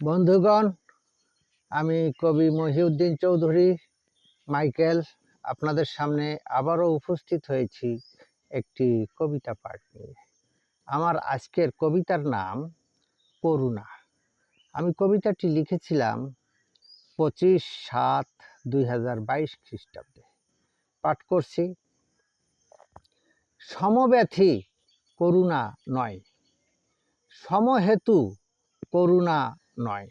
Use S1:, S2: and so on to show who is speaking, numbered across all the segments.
S1: বন্ধুগণ, আমি কবি মহিউদ্দিন চৌধুরী, মাইকেল, আপনাদের সামনে আবারও উপস্থিত হয়েছি একটি কবিতা পাঠ নিয়ে। আমার আজকের কবিতার নাম করুণা। আমি কবিতাটি লিখেছিলাম পঁচিশ সাত দুই হাজার বাইশ খ্রিস্টাব্দে। পাঠ করছি, সমব্যথী করুণা নয়, সমহেতু করুণা নয়।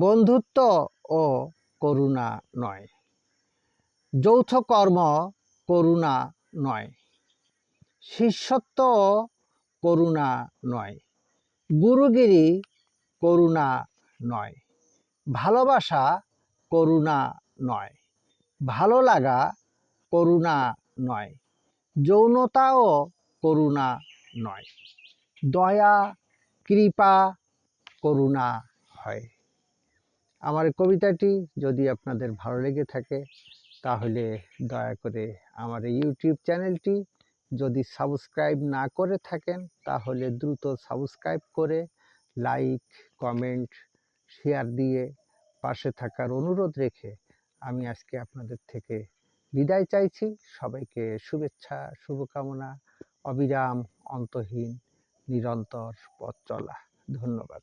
S1: বন্ধুত্ব ও করুণা নয়। যৌথ কর্ম করুণা নয়। শিষ্যত্ব করুণা নয়। গুরুগিরি করুণা নয়। ভালোবাসা করুণা নয়। ভালো লাগা করুণা নয়। যৌনতাও করুণা নয়। দয়া, কৃপা করুণা হয়। আমার কবিতাটি যদি আপনাদের ভালো লেগে থাকে, তাহলে দয়া করে আমার ইউটিউব চ্যানেলটি যদি সাবস্ক্রাইব না করে থাকেন, তাহলে দ্রুত সাবস্ক্রাইব করে লাইক, কমেন্ট, শেয়ার দিয়ে পাশে থাকার অনুরোধ রেখে আমি আজকে আপনাদের থেকে বিদায় চাইছি। সবাইকে শুভেচ্ছা, শুভকামনা, অবিরাম, অন্তহীন, নিরন্তর পথ চলা। ধন্যবাদ।